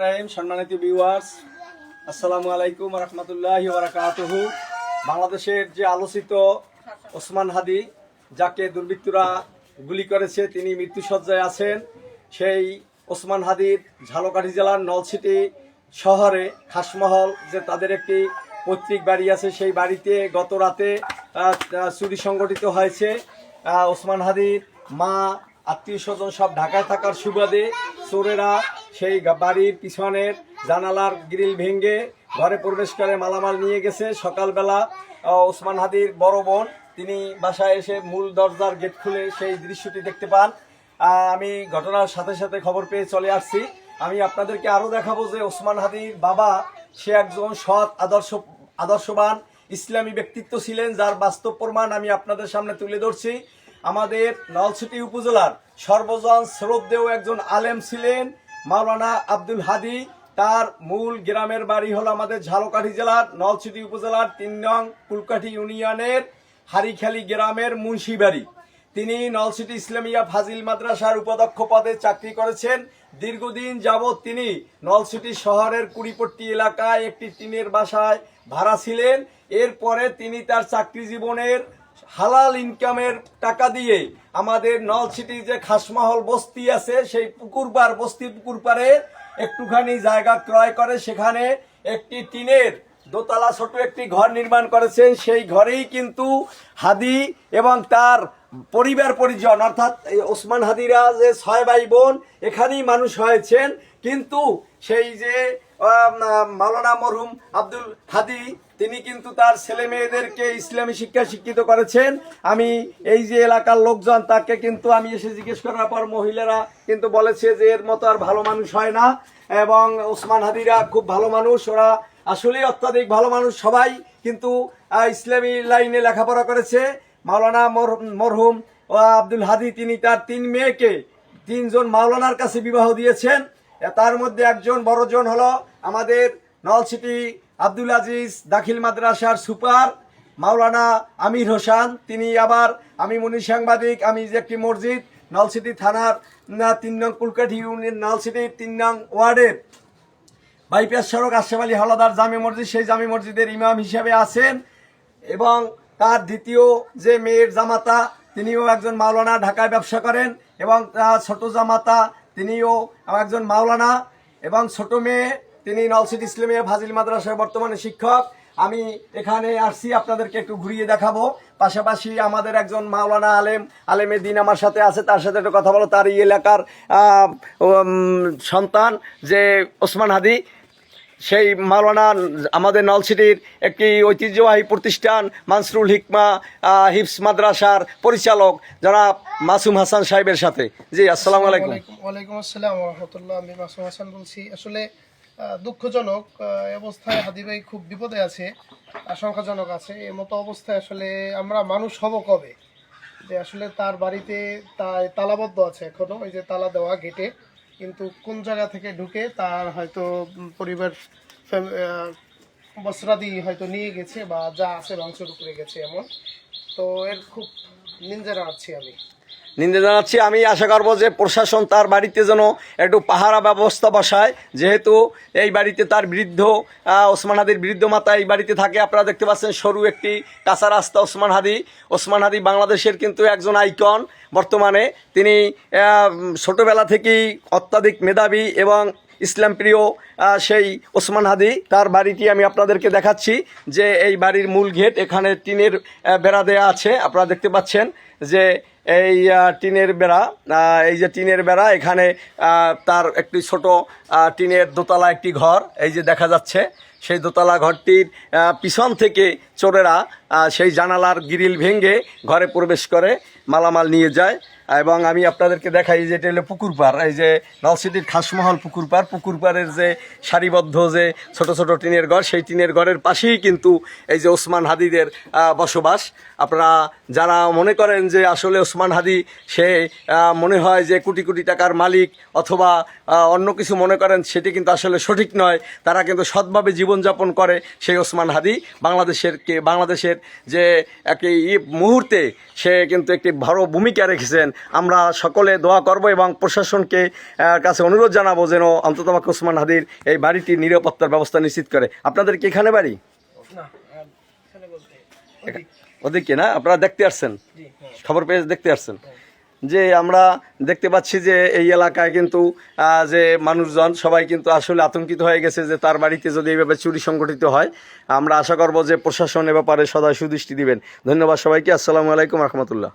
রাহিম সম্মানিত ভিউয়ার্স আসসালামু আলাইকুম রহমতুল্লাহ বারাকাতুহু। বাংলাদেশের যে আলোচিত ওসমান হাদি, যাকে দুর্বৃত্তরা গুলি করেছে, তিনি মৃত্যুসজ্জায় আছেন, সেই ওসমান হাদির ঝালকাঠি জেলার নলছিটি শহরে খাসমহল যে তাদের একটি পৈতৃক বাড়ি আছে, সেই বাড়িতে গত রাতে চুরি সংগঠিত হয়েছে। ওসমান হাদির মা আত্মীয় স্বজন সব ঢাকায় থাকার সুবাদে চোরেরা সেই বাড়ির পিছনের জানালার গ্রিল ভেঙে ঘরে প্রবেশ করে মালামাল নিয়ে গেছে। সকালবেলা ওসমান হাদির বড় বোন, তিনি বাসায় এসে মূল দরজার গেট খুলে সেই দৃশ্যটি দেখতে পান। আমি ঘটনার সাথে সাথে খবর পেয়ে চলে আসছি। আমি আপনাদেরকে আরও দেখাবো যে ওসমান হাদির বাবা, সে একজন সৎ, আদর্শ, আদর্শবান, ইসলামী ব্যক্তিত্ব ছিলেন, যার বাস্তব প্রমাণ আমি আপনাদের সামনে তুলে ধরছি। আমাদের নলছিটি উপজেলার সর্বজন শ্রদ্ধেয় একজন আলেম ছিলেন, মাওলানা আব্দুল হাদি। তার মূল গ্রামের বাড়ি হলো আমাদের ঝালকাঠি জেলার নলছিটি উপজেলার তিন নং কুলকাঠি ইউনিয়নের হারিখালি গ্রামের মুন্সি বাড়ি তিনি নলসিটি ইসলামিয়া ফাজিল মাদ্রাসার উপাধ্যক্ষ পদে চাকরি করেছেন। দীর্ঘদিন যাবৎ তিনি নলসিটি শহরের কুড়িপট্টি এলাকায় একটি টিনের বাসায় ভাড়া ছিলেন। এরপরে তিনি তার চাকরি জীবনের হালাল ইনকামের টাকা দিয়ে আমাদের নলসিটি যে খাসমহল বস্তি আছে, সেই পুকুর পার বস্তি পুকুর পারে একটুখানি জায়গা ক্রয় করে। সেখানে একটি টিনের দোতলা ছোট একটি ঘর নির্মাণ করেছেন। সেই ঘরেই কিন্তু হাদি এবং তার পরিবার পরিজন, অর্থাৎ ওসমান হাদিরা যে ছয় ভাই বোন এখানেই মানুষ হয়েছেন। কিন্তু সেই যে মালানা মরহুম আব্দুল হাদি, তিনি কিন্তু তার ছেলে মেয়েদেরকে ইসলামী শিক্ষা শিক্ষিত করেছেন। আমি এই যে এলাকার লোকজন, তাকে কিন্তু আমি এসে জিজ্ঞেস করার পর মহিলারা কিন্তু বলেছে যে, এর মতো আর ভালো মানুষ হয় না। এবং ওসমান হাদিরা খুব ভালো মানুষ, ওরা আসলেই অত্যাধিক ভালো মানুষ সবাই। কিন্তু ইসলামী লাইনে লেখাপড়া করেছে। মাওলানা মর- মরহুম আব্দুল হাদি, তিনি তার তিন মেয়েকে তিনজন মাওলানার কাছে বিবাহ দিয়েছেন। তার মধ্যে একজন বড়জন হলো আমাদের নলসিটি আব্দুল আজিজ দাখিল মাদ্রাসার সুপার মাওলানা আমির হোসান। তিনি আবার আমি মনি সাংবাদিক, আমি যে একটি মসজিদ নলসিটি থানার তিন নং কুলকাঠি ইউনিয়ন নলসিটি তিন নং ওয়ার্ডের বাইপাস সড়ক আশরাফ আলী হাওলাদার জামে মসজিদ, সেই জামে মসজিদের ইমাম হিসেবে আছেন এবং তার দ্বিতীয় যে মেয়ের জামাতা, তিনিও একজন মাওলানা, ঢাকায় ব্যবসা করেন এবং তার ছোট জামাতা, তিনিও একজন মাওলানা এবং ছোট মেয়ে, তিনি নলসিট ইসলামিয়া ফাজিল মাদ্রাসার বর্তমানে শিক্ষক। আমি এখানে আসছি আপনাদেরকে একটু ঘুরিয়ে দেখাবো। পাশাপাশি আমাদের একজন মাওলানা আলেম, আলেমের দিন আমার সাথে আছে, তার সাথে একটু কথা বলো। তার এই এলাকার সন্তান যে ওসমান হাদি সেই মাওলানা আমাদের নলসিটির একটি ঐতিহ্যবাহী প্রতিষ্ঠান, মানসরুল হিকমা হিফস মাদ্রাসার পরিচালক জনাব মাসুম হাসান সাহেবের সাথে। জি, আসসালামু আলাইকুম। ওয়ালাইকুম আসসালাম রহমতুল্লাহ। আমি মাসুম হাসান বলছি। আসলে দুঃখজনক অবস্থায় হাদি ভাই খুব বিপদে আছে, আশঙ্কাজনক আছে। এই মতো অবস্থায় আসলে আমরা মানুষ হব কবে? যে আসলে তার বাড়িতে তাই তালাবদ্ধ আছে এখনও। ওই যে তালা দেওয়া গেটে। কিন্তু কোন জায়গা থেকে ঢুকে তার হয়তো পরিবার বস্ত্রাদি হয়তো নিয়ে গেছে বা যা আছে ভাঙচুর করে গেছে এমন। তো এর খুব নিন্দারা আছি আমি। নিন্দে জানাচ্ছি। আমি আশা করব যে প্রশাসন তার বাড়িতে যেন একটু পাহারা ব্যবস্থা বসায়। যেহেতু এই বাড়িতে তার বৃদ্ধ ওসমান হাদির বৃদ্ধ মাতা এই বাড়িতে থাকে। আপনারা দেখতে পাচ্ছেন সরু একটি কাঁচা রাস্তা ওসমান হাদি। ওসমান হাদি বাংলাদেশের কিন্তু একজন আইকন বর্তমানে। তিনি ছোটোবেলা থেকেই অত্যাধিক মেধাবী এবং ইসলাম প্রিয় সেই ওসমান হাদি। তার বাড়িটি আমি আপনাদেরকে দেখাচ্ছি যে এই বাড়ির মূল গেট এখানে টিনের বেড়া দেয়া আছে। আপনারা দেখতে পাচ্ছেন যে এই টিনের বেড়া এই যে টিনের বেড়া, এখানে তার একটি ছোট টিনের দোতলা একটি ঘর, এই যে দেখা যাচ্ছে। সেই দোতলা ঘরটির পিছন থেকে চোরেরা সেই জানালার গ্রিল ভেঙে ঘরে প্রবেশ করে, মালামাল নিয়ে যায়। এবং আমি আপনাদেরকে দেখাই যে এটা হলো পুকুর পাড়, এই যে নলসিটির খাসমহল পুকুর পাড়। পুকুর পাড়ের যে সারিবদ্ধ যে ছোট ছোট টিনের ঘর, সেই টিনের ঘরের পাশেই কিন্তু এই যে ওসমান হাদিদের বসবাস। আপনারা যারা মনে করেন যে আসলে ওসমান হাদি, সে মনে হয় যে কোটি কোটি টাকার মালিক অথবা অন্য কিছু মনে করেন, সেটি কিন্তু আসলে সঠিক নয়। তারা কিন্তু সৎভাবে জীবন জীবনযাপন করে সেই ওসমান হাদি। বাংলাদেশের কে বাংলাদেশের যে একই ই মুহূর্তে সে কিন্তু একটি বড় ভূমিকা রেখেছেন। আমরা সকলে দোয়া করব এবং প্রশাসনকে কাছে অনুরোধ জানাব যেন অন্তত ওসমান হাদির এই বাড়িটির নিরাপত্তার ব্যবস্থা নিশ্চিত করে। আপনাদের কি এখানে বাড়ি? ওদিক। না? আপনারা দেখতে আসছেন? হ্যাঁ। খবর পেয়ে দেখতে আসছেন? যে আমরা দেখতে পাচ্ছি যে এই এলাকায় কিন্তু যে মানুষজন সবাই কিন্তু আসলে আতঙ্কিত হয়ে গেছে যে তার বাড়িতে যদি এইভাবে চুরি সংগঠিত হয়, আমরা আশা করব যে প্রশাসন এ ব্যাপারে সদয় সুদৃষ্টি দিবেন। ধন্যবাদ সবাইকে। আসসালামু আলাইকুম রহমতুল্লাহ।